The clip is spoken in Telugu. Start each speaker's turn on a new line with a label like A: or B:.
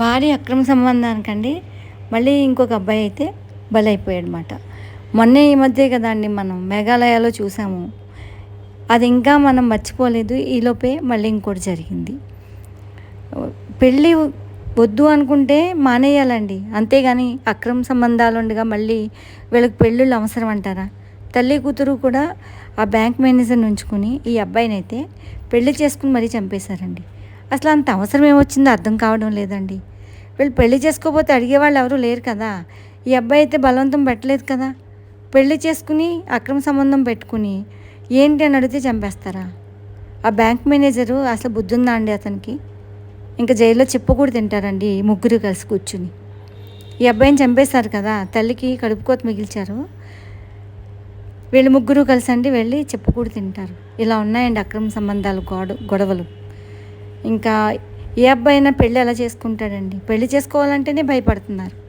A: భార్య అక్రమ సంబంధానికండి. మళ్ళీ ఇంకొక అబ్బాయి అయితే బలైపోయాడు అనమాట ఈ మధ్య కదా అండి మనం మేఘాలయాలో చూసాము. అది ఇంకా మనం మర్చిపోలేదు. ఈలోపే మళ్ళీ ఇంకోటి జరిగింది. పెళ్ళి వద్దు అనుకుంటే మానేయాలండి. అంతేగాని అక్రమ సంబంధాలు ఉండగా మళ్ళీ వీళ్ళకి పెళ్ళిళ్ళు అవసరం అంటారా? తల్లి కూతురు కూడా ఆ బ్యాంక్ మేనేజర్ని ఉంచుకొని ఈ అబ్బాయిని అయితే పెళ్ళి చేసుకుని మరీ చంపేశారండి. అసలు అంత అవసరం ఏమొచ్చిందో అర్థం కావడం లేదండి. వీళ్ళు పెళ్ళి చేసుకోకపోతే అడిగేవాళ్ళు ఎవరూ లేరు కదా. ఈ అబ్బాయి అయితే బలవంతం పెట్టలేదు కదా. పెళ్ళి చేసుకుని అక్రమ సంబంధం పెట్టుకుని ఏంటి అని అడిగితే చంపేస్తారా? ఆ బ్యాంక్ మేనేజరు అసలు బుద్ధి ఉందా అండి అతనికి? ఇంకా జైల్లో చెప్పు కూడా తింటారండి ముగ్గురు కలిసి కూర్చుని. ఈ అబ్బాయిని చంపేశారు కదా తల్లికి కడుపు కోత మిగిల్చారు. వీళ్ళు ముగ్గురు కలిసి అండి వెళ్ళి చెప్పుకూడు తింటారు. ఇలా ఉన్నాయండి అక్రమ సంబంధాలు గొడ గొడవలు ఇంకా ఏ అబ్బాయి అయినా పెళ్ళి ఎలా చేసుకుంటాడండి? పెళ్ళి చేసుకోవాలంటేనే భయపడుతున్నారు.